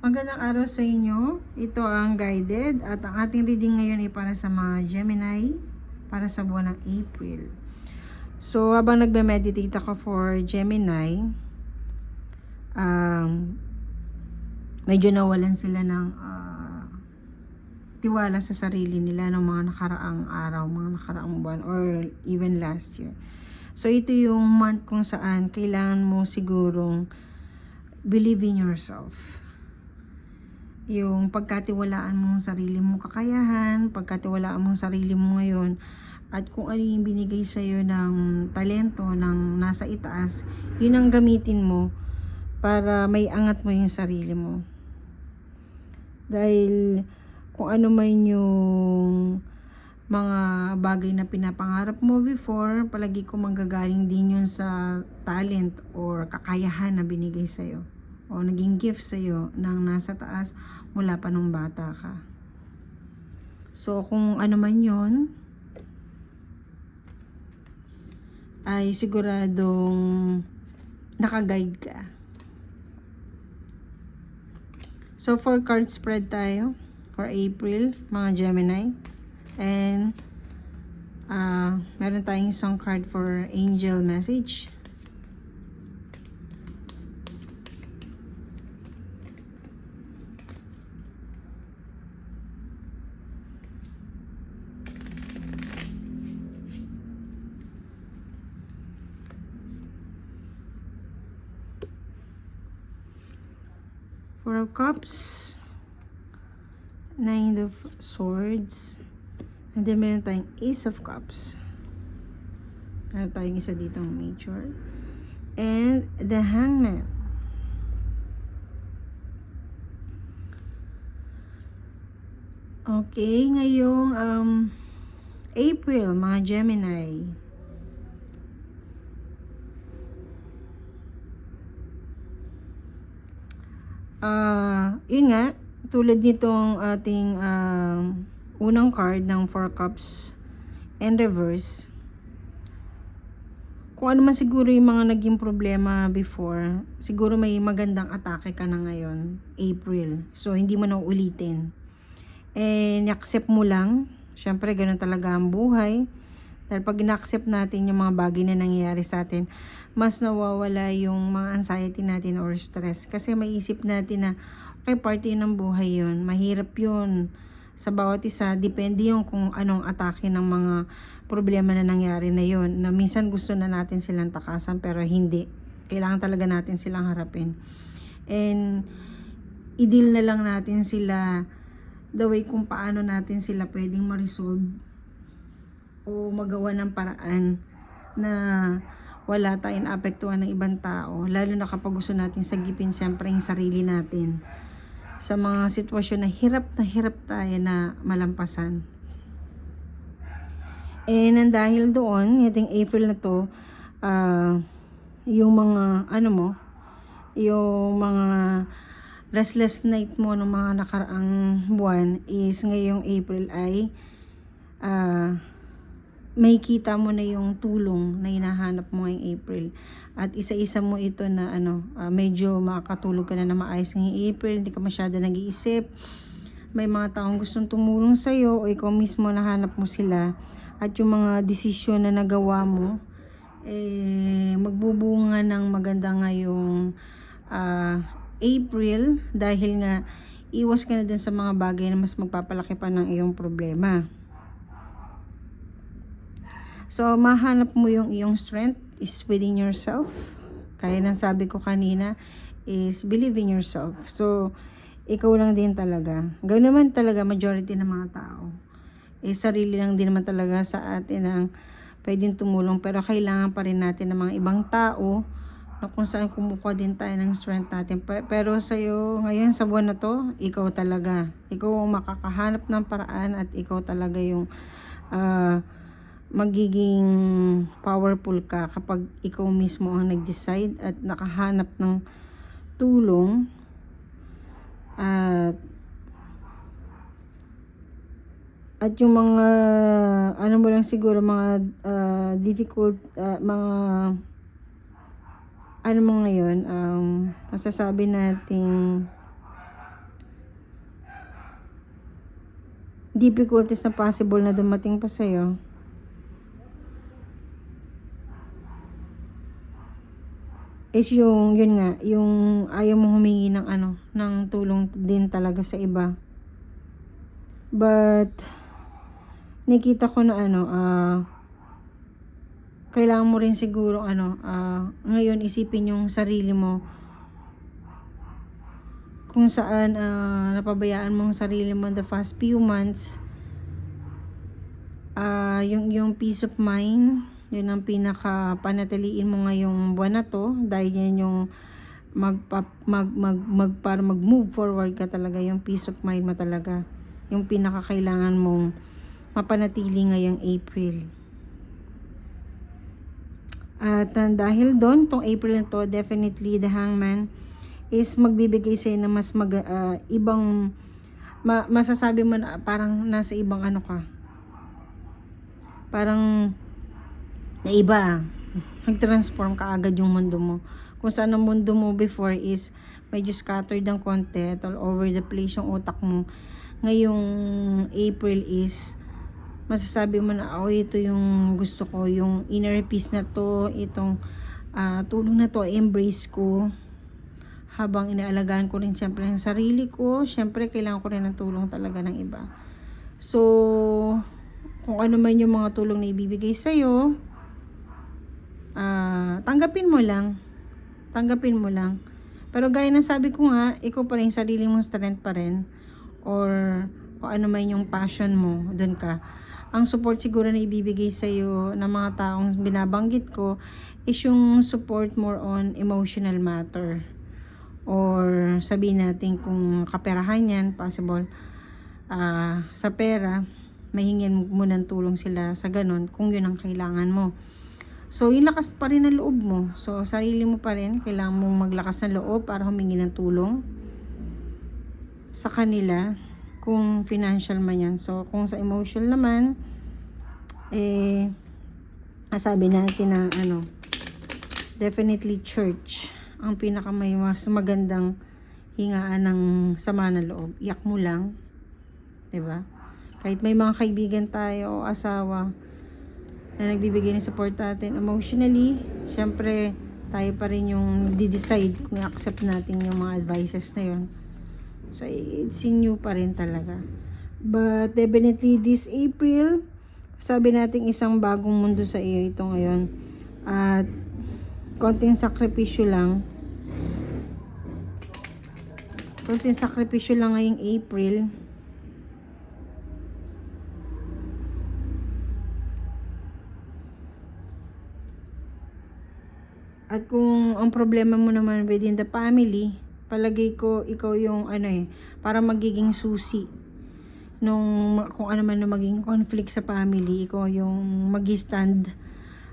Magandang araw sa inyo. Ito ang guided at ang ating reading ngayon ay para sa mga Gemini para sa buwan ng April. So, habang nagme-meditate ako for Gemini, um, medyo nawalan sila ng ah, tiwala sa sarili nila ng mga nakaraang araw, mga nakaraang buwan, or even last year. So, ito yung month kung saan kailangan mo sigurong believe in yourself yung pagkatiwalaan mo ang sarili mong kakayahan, pagkatiwalaan mo ang sarili mo ngayon, at kung ano yung binigay sa'yo ng talento, ng nasa itaas, yun ang gamitin mo para may angat mo yung sarili mo. Dahil kung ano man yung mga bagay na pinapangarap mo before, palagi ko manggagaling din yun sa talent or kakayahan na binigay sa'yo o naging gift sa'yo ng nasa taas mula pa nung bata ka. So, kung ano man yon ay siguradong nakaguide ka. So, for card spread tayo for April, mga Gemini. And, uh, meron tayong isang card for angel message. Four of Cups, Nine of Swords, and then meron tayong Ace of Cups. Meron tayong isa ditong Major. And the Hangman. Okay, ngayong um, April, mga Gemini. Ah, yun nga, tulad nitong ating um, unang card ng Four Cups and Reverse. Kung ano man siguro yung mga naging problema before, siguro may magandang atake ka na ngayon, April. So, hindi mo na ulitin. And, accept mo lang. Siyempre, ganun talaga ang buhay. Dahil pag ina-accept natin yung mga bagay na nangyayari sa atin, mas nawawala yung mga anxiety natin or stress. Kasi maisip natin na, okay, party ng buhay yun. Mahirap yun. Sa bawat isa, depende yung kung anong atake ng mga problema na nangyari na yun. Na minsan gusto na natin silang takasan, pero hindi. Kailangan talaga natin silang harapin. And, i-deal na lang natin sila the way kung paano natin sila pwedeng ma-resolve o magawa ng paraan na wala tayong apektuhan ng ibang tao. Lalo na kapag gusto natin sagipin siyempre yung sarili natin sa mga sitwasyon na hirap na hirap tayo na malampasan. Eh, nang dahil doon, itong April na to, ah, yung mga, ano mo, yung mga restless night mo ng mga nakaraang buwan is ngayong April ay ah, may kita mo na yung tulong na hinahanap mo ngayong April. At isa-isa mo ito na ano, ah, medyo makakatulog ka na na maayos ngayong April, hindi ka masyado nag-iisip. May mga taong gustong tumulong sa'yo o ikaw mismo nahanap mo sila. At yung mga desisyon na nagawa mo, eh, magbubunga ng maganda ngayong ah, April dahil nga iwas ka na dun sa mga bagay na mas magpapalaki pa ng iyong problema. So, mahanap mo yung iyong strength is within yourself. Kaya nang sabi ko kanina is believe in yourself. So, ikaw lang din talaga. Ganoon naman talaga majority ng mga tao. Eh, sarili lang din naman talaga sa atin ang pwedeng tumulong. Pero kailangan pa rin natin ng mga ibang tao na kung saan kumukuha din tayo ng strength natin. Pe- Pero sa'yo, ngayon sa buwan na to, ikaw talaga. Ikaw ang makakahanap ng paraan at ikaw talaga yung ah, magiging powerful ka kapag ikaw mismo ang nag-decide at nakahanap ng tulong at at yung mga ano mo lang siguro mga uh, difficult uh, mga ano mo ngayon um, masasabi nating difficulties na possible na dumating pa sa'yo is yung, yun nga, yung ayaw mo humingi ng ano, ng tulong din talaga sa iba. But, nakita ko na ano, ah, kailangan mo rin siguro ano, ah, ngayon isipin yung sarili mo kung saan ah, napabayaan mong sarili mo the past few months ah yung yung peace of mind yun ang pinaka panatiliin mo ngayong buwan na to dahil yan yung magpa, mag, mag, mag, para mag move forward ka talaga. Yung peace of mind mo talaga. Yung pinaka kailangan mong mapanatili ngayong April. At ah, dahil doon tong April na to definitely the hangman is magbibigay sa'yo na mas mag, ah, ibang ma, masasabi mo na parang nasa ibang ano ka. Parang na iba nag-transform ka agad yung mundo mo. Kung saan ang mundo mo before is medyo scattered ang konti all over the place yung utak mo. Ngayong April is masasabi mo na oh ito yung gusto ko yung inner peace na to itong ah, tulong na to embrace ko. Habang inaalagaan ko rin syempre ang sarili ko, syempre kailangan ko rin ng tulong talaga ng iba. So, kung ano man yung mga tulong na ibibigay sa'yo, ah tanggapin mo lang. Tanggapin mo lang. Pero gaya ng sabi ko nga, ikaw pa rin, sarili mong strength pa rin. Or kung ano man yung passion mo, dun ka. Ang support siguro na ibibigay sa'yo ng mga taong binabanggit ko is yung support more on emotional matter or sabihin natin kung kaperahan yan, possible, ah, sa pera, mahingin mo ng tulong sila sa ganun kung yun ang kailangan mo. So, yung lakas pa rin ng loob mo. So, sarili mo pa rin, kailangan mong maglakas ng loob para humingi ng tulong sa kanila kung financial man yan. So, kung sa emotional naman, eh, sabi natin na ano, definitely church ang pinaka may magandang hingaan ng sama ng loob. Iyak mo lang. 'di ba? Kahit may mga kaibigan tayo o asawa na nagbibigay ng support natin emotionally, syempre tayo pa rin yung di-decide kung accept natin yung mga advices na yun. So, it's in you pa rin talaga. But definitely this April, sabi natin isang bagong mundo sa iyo ito ngayon. At konting sakripisyo lang. Konting sakripisyo lang ngayong April. At kung ang problema mo naman within the family, palagay ko ikaw yung ano eh, para magiging susi nung kung ano man na maging conflict sa family, ikaw yung mag-stand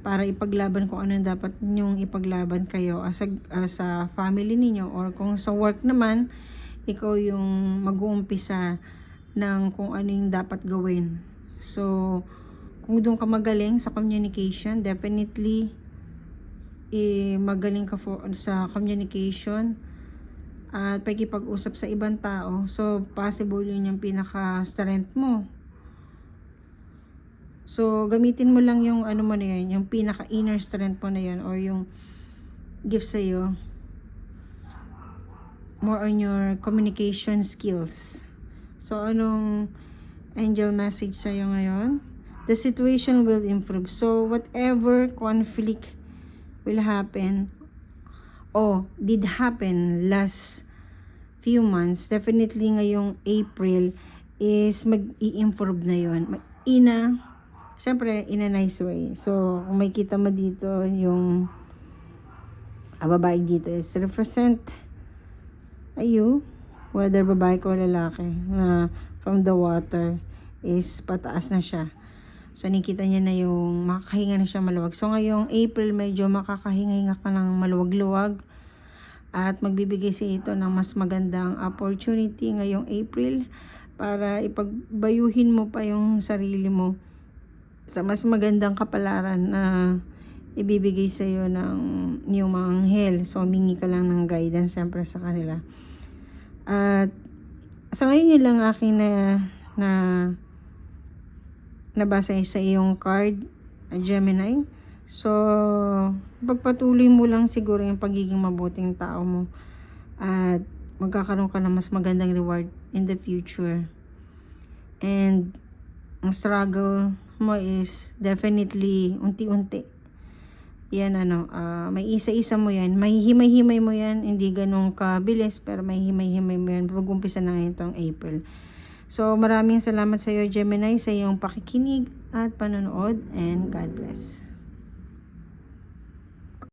para ipaglaban kung ano dapat nyong ipaglaban kayo as a, as family ninyo or kung sa work naman ikaw yung mag-uumpisa ng kung ano yung dapat gawin. So kung doon ka magaling sa communication definitely eh, magaling ka for, sa communication at pagkipag-usap sa ibang tao so possible yun yung pinaka strength mo So, gamitin mo lang yung ano mo na yun, yung pinaka inner strength mo na yun or yung gift sa'yo more on your communication skills. So, anong angel message sa'yo ngayon? The situation will improve. So, whatever conflict will happen oh, did happen last few months, definitely ngayong April is mag-i-improve na yun. Ina, Siyempre, in a nice way. So, kung makikita mo dito, yung ah, babae dito is represent ayo, whether babae ko o lalaki, na from the water is pataas na siya. So, nakita niya na yung makakahinga na siya maluwag. So, ngayong April, medyo makakahinga ka ng maluwag-luwag at magbibigay sa ito ng mas magandang opportunity ngayong April para ipagbayuhin mo pa yung sarili mo sa mas magandang kapalaran na ibibigay sa iyo ng yung mga anghel. So, humingi ka lang ng guidance siyempre sa kanila. At sa ngayon yun lang aking na na nabasa sa iyong card, uh, Gemini. So, pagpatuloy mo lang siguro yung pagiging mabuting tao mo at magkakaroon ka ng mas magandang reward in the future. And ang struggle mo is definitely unti-unti. Yan ano, ah, may isa-isa mo yan. Mahihimay-himay mo yan. Hindi ganun kabilis, pero may himay-himay mo yan. Pag-umpisa na ngayon itong April. So, maraming salamat sa iyo, Gemini, sa iyong pakikinig at panonood. And God bless.